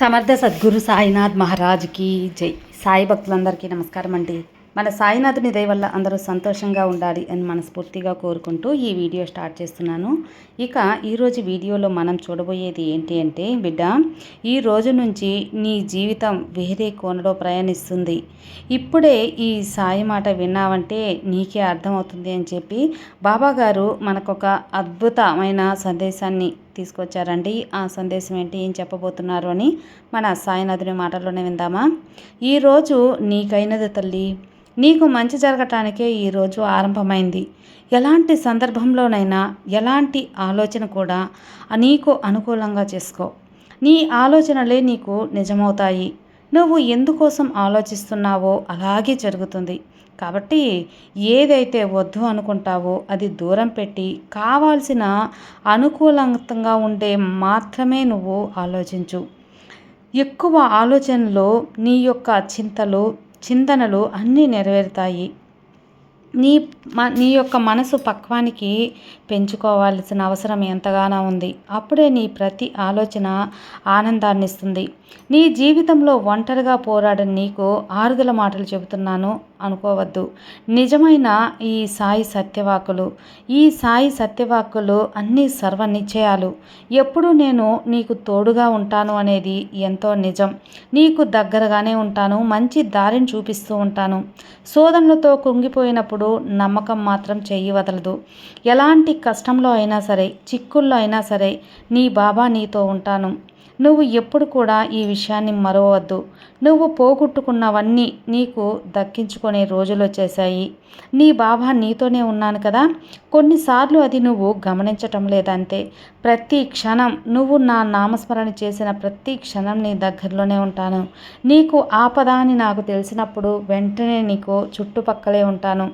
సమర్థ సద్గురు సాయినాథ్ మహారాజ్కి జై. సాయి భక్తులందరికీ నమస్కారం అండి. మన సాయినాథుని దయ వల్ల అందరూ సంతోషంగా ఉండాలి అని మనస్ఫూర్తిగా కోరుకుంటూ ఈ వీడియో స్టార్ట్ చేస్తున్నాను. ఇక ఈరోజు వీడియోలో మనం చూడబోయేది ఏంటి అంటే బిడ్డ ఈ రోజు నుంచి నీ జీవితం వేరే కోణలో ప్రయాణిస్తుంది. ఇప్పుడే ఈ సాయి మాట విన్నావంటే నీకే అర్థమవుతుంది అని చెప్పి బాబా గారు మనకొక అద్భుతమైన సందేశాన్ని తీసుకొచ్చారండి. ఆ సందేశం ఏంటి? ఏం చెప్పబోతున్నారు అని మన సాయినాథుని మాటల్లోనే విందామా? ఈరోజు నీకైనది తల్లి నీకు మంచి జరగటానికే ఈరోజు ఆరంభమైంది. ఎలాంటి సందర్భంలోనైనా ఎలాంటి ఆలోచన కూడా నీకు అనుకూలంగా చేసుకో. నీ ఆలోచనలే నీకు నిజమవుతాయి. నువ్వు ఎందుకోసం ఆలోచిస్తున్నావో అలాగే జరుగుతుంది. కాబట్టి ఏదైతే వద్దు అనుకుంటావో అది దూరం పెట్టి కావాల్సిన అనుకూలంగా ఉండే మాత్రమే నువ్వు ఆలోచించు. ఎక్కువ ఆలోచనలో నీ యొక్క చింతలు చింతనలు అన్నీ నెరవేరుతాయి. నీ మ నీ యొక్క మనసు పక్వానికి పెంచుకోవాల్సిన అవసరం ఎంతగానో ఉంది. అప్పుడే నీ ప్రతి ఆలోచన ఆనందాన్ని ఇస్తుంది నీ జీవితంలో ఒంటరిగా పోరాడని నీకు ఆరుదల మాటలు చెబుతున్నాను. అనుకోవద్దు. నిజమైన ఈ సాయి సత్యవాకులు ఈ సాయి సత్యవాకులు అన్నీ సర్వనిశ్చయాలు. ఎప్పుడు నేను నీకు తోడుగా ఉంటాను అనేది ఎంతో నిజం. నీకు దగ్గరగానే ఉంటాను మంచి దారిని చూపిస్తూ ఉంటాను. శోధనలతో కుంగిపోయినప్పుడు నమ్మకం మాత్రం చెయ్యి వదలదు. ఎలాంటి కష్టంలో అయినా సరే చిక్కుల్లో అయినా సరే నీ బాబా నీతో ఉంటాను. నువ్వు ఎప్పుడు కూడా ఈ విషయాన్ని మరవవద్దు. నువ్వు పోగొట్టుకున్నవన్నీ నీకు దక్కించుకునే రోజులు వచ్చేసాయి నీ బాబా నీతోనే ఉన్నాను కదా. కొన్నిసార్లు అది నువ్వు గమనించటం లేదంతే. ప్రతి క్షణం నువ్వు నా నామస్మరణ చేసిన ప్రతి క్షణం నీ దగ్గరలోనే ఉంటాను. నీకు ఆపద అని నాకు తెలిసినప్పుడు వెంటనే నీకు చుట్టుపక్కలే ఉంటాను.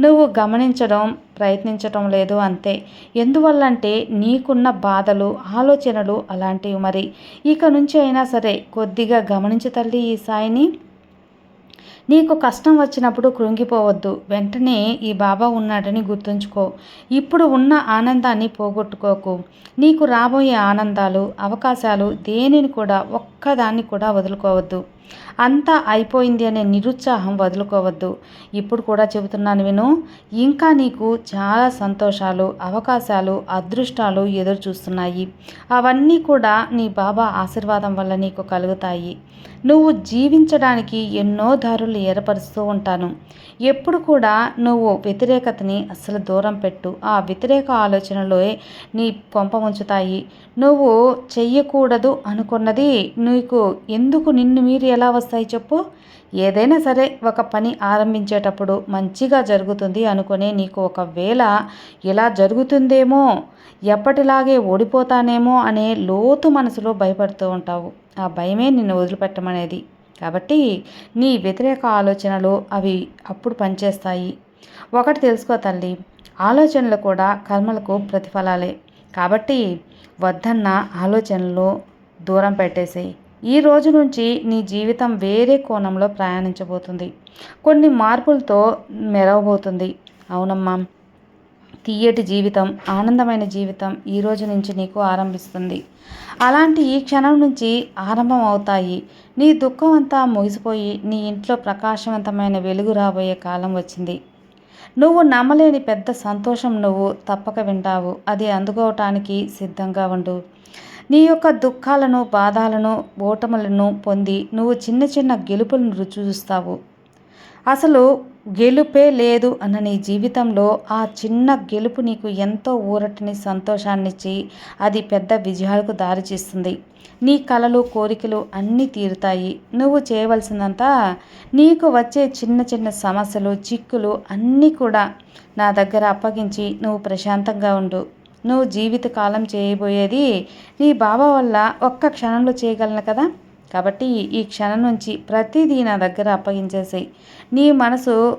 నువ్వు గమనించడం ప్రయత్నించటం లేదు అంతే. ఎందువల్లంటే నీకున్న బాధలు ఆలోచనలు అలాంటివి మరి. ఇక నుంచి అయినా సరే కొద్దిగా గమనించి తల్లి ఈ సాయిని. నీకు కష్టం వచ్చినప్పుడు కృంగిపోవద్దు. వెంటనే ఈ బాబా ఉన్నాడని గుర్తుంచుకో. ఇప్పుడు ఉన్న ఆనందాన్ని పోగొట్టుకోకు. నీకు రాబోయే ఆనందాలు అవకాశాలు దేనిని కూడా ఒక్కదాన్ని కూడా వదులుకోవద్దు. అంతా అయిపోయింది అనే నిరుత్సాహం వదులుకోవద్దు. ఇప్పుడు కూడా చెబుతున్నాను విను ఇంకా నీకు చాలా సంతోషాలు అవకాశాలు అదృష్టాలు ఎదురు చూస్తున్నాయి అవన్నీ కూడా నీ బాబా ఆశీర్వాదం వల్ల నీకు కలుగుతాయి. నువ్వు జీవించడానికి ఎన్నో దారులు ఏర్పరుస్తూ ఉంటాను. ఎప్పుడు కూడా నువ్వు వ్యతిరేకతని అస్సలు దూరం పెట్టు. ఆ వ్యతిరేక ఆలోచనలో నీ కొంప ఉంచుతాయి నువ్వు చెయ్యకూడదు అనుకున్నది నీకు ఎందుకు నిన్ను మీరు ఎలా వస్తాయి చెప్పు? ఏదైనా సరే ఒక పని ఆరంభించేటప్పుడు మంచిగా జరుగుతుంది అనుకునే నీకు ఒకవేళ ఇలా జరుగుతుందేమో ఎప్పటిలాగే ఓడిపోతానేమో అనే లోతు మనసులో భయపడుతూ ఉంటావు. ఆ భయమే నిన్ను వదిలిపెట్టమనేది. కాబట్టి నీ వ్యతిరేక ఆలోచనలు అవి అప్పుడు పనిచేస్తాయి. ఒకటి తెలుసుకో తల్లి ఆలోచనలు కూడా కర్మలకు ప్రతిఫలాలే. కాబట్టి వద్దన్న ఆలోచనలు దూరం పెట్టేసేయి. ఈ రోజు నుంచి నీ జీవితం వేరే కోణంలో ప్రయాణించబోతుంది. కొన్ని మార్పులతో మెరవబోతుంది. అవునమ్మా తీయటి జీవితం ఆనందమైన జీవితం ఈ రోజు నుంచి నీకు ఆరంభిస్తుంది. అలాంటి ఈ క్షణం నుంచి ఆరంభం అవుతాయి. నీ దుఃఖం అంతా ముగిసిపోయి నీ ఇంట్లో ప్రకాశవంతమైన వెలుగు రాబోయే కాలం వచ్చింది. నువ్వు నమ్మలేని పెద్ద సంతోషం నువ్వు తప్పక వింటావు. అది అందుకోవటానికి సిద్ధంగా ఉండు. నీ యొక్క దుఃఖాలను బాధాలను ఓటములను పొంది నువ్వు చిన్న చిన్న గెలుపులను రుచి చూస్తావు. అసలు గెలుపే లేదు అన్న నీ జీవితంలో ఆ చిన్న గెలుపు నీకు ఎంతో ఊరటిని సంతోషాన్నిచ్చి అది పెద్ద విజయాలకు దారిచేస్తుంది నీ కలలు కోరికలు అన్నీ తీరుతాయి. నువ్వు చేయవలసిందంతా నీకు వచ్చే చిన్న చిన్న సమస్యలు చిక్కులు అన్నీ కూడా నా దగ్గర అప్పగించి నువ్వు ప్రశాంతంగా ఉండు. నువ్వు జీవితకాలం చేయబోయేది నీ బాబా వల్ల ఒక్క క్షణంలో చేయగలను కదా? కాబట్టి ఈ క్షణం నుంచి ప్రతిదీ నా దగ్గర అప్పగించేసాయి. నీ మనసు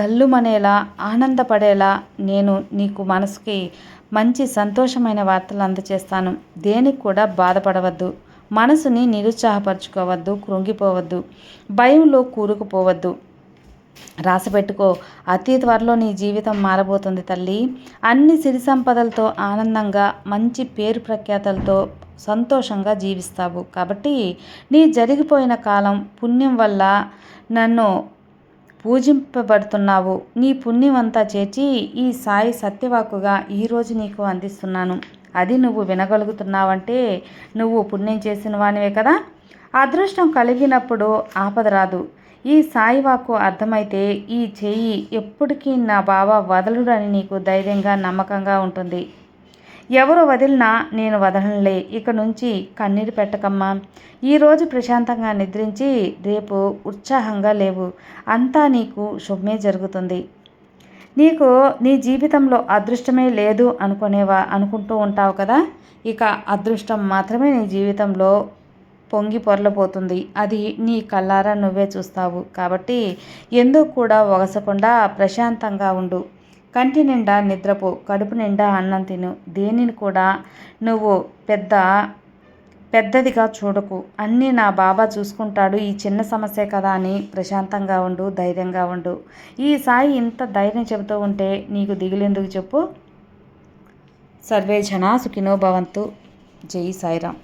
గల్లుమనేలా ఆనందపడేలా నేను నీకు మనసుకి మంచి సంతోషమైన వార్తలు అందచేస్తాను. దేనికి కూడా బాధపడవద్దు. మనసుని నిరుత్సాహపరచుకోవద్దు కృంగిపోవద్దు. భయంలో కూరుకుపోవద్దు. రాసి పెట్టుకో. అతి త్వరలో నీ జీవితం మారబోతుంది తల్లి. అన్ని సిరి సంపదలతో ఆనందంగా మంచి పేరు ప్రఖ్యాతలతో సంతోషంగా జీవిస్తావు. కాబట్టి నీ జరిగిపోయిన కాలం పుణ్యం వల్ల నన్ను పూజింపబడుతున్నావు. నీ పుణ్యం అంతా చేర్చి ఈ సాయి సత్యవాకుగా ఈరోజు నీకు అందిస్తున్నాను. అది నువ్వు వినగలుగుతున్నావంటే నువ్వు పుణ్యం చేసిన వానివే కదా? అదృష్టం కలిగినప్పుడు ఆపద రాదు. ఈ సాయివాకు అర్థమైతే ఈ చెయ్యి ఎప్పటికీ నా బావ వదలుడని నీకు ధైర్యంగా నమ్మకంగా ఉంటుంది. ఎవరు వదిలినా నేను వదలనులే. ఇక నుంచి కన్నీరు పెట్టకమ్మా. ఈరోజు ప్రశాంతంగా నిద్రించి రేపు ఉత్సాహంగా లేవు. అంతా నీకు శుభమే జరుగుతుంది. నీకు నీ జీవితంలో అదృష్టమే లేదు అనుకునేవా అనుకుంటూ ఉంటావు కదా? ఇక అదృష్టం మాత్రమే నీ జీవితంలో పొంగి పొరలపోతుంది అది నీ కళ్ళారా నువ్వే చూస్తావు. కాబట్టి ఎందుకు కూడా ఒగసకుండా ప్రశాంతంగా ఉండు. కంటి నిండా నిద్రపో. కడుపు నిండా అన్నం తిను. దేనిని కూడా నువ్వు పెద్ద పెద్దదిగా చూడకు. అన్నీ నా బాబా చూసుకుంటాడు. ఈ చిన్న సమస్యే కదా అని ప్రశాంతంగా ఉండు ధైర్యంగా ఉండు. ఈ సాయి ఇంత ధైర్యం చెబుతూ ఉంటే నీకు దిగులెందుకు చెప్పు? సర్వే జనా సుఖినో భవంతు. జై సాయిరామ్.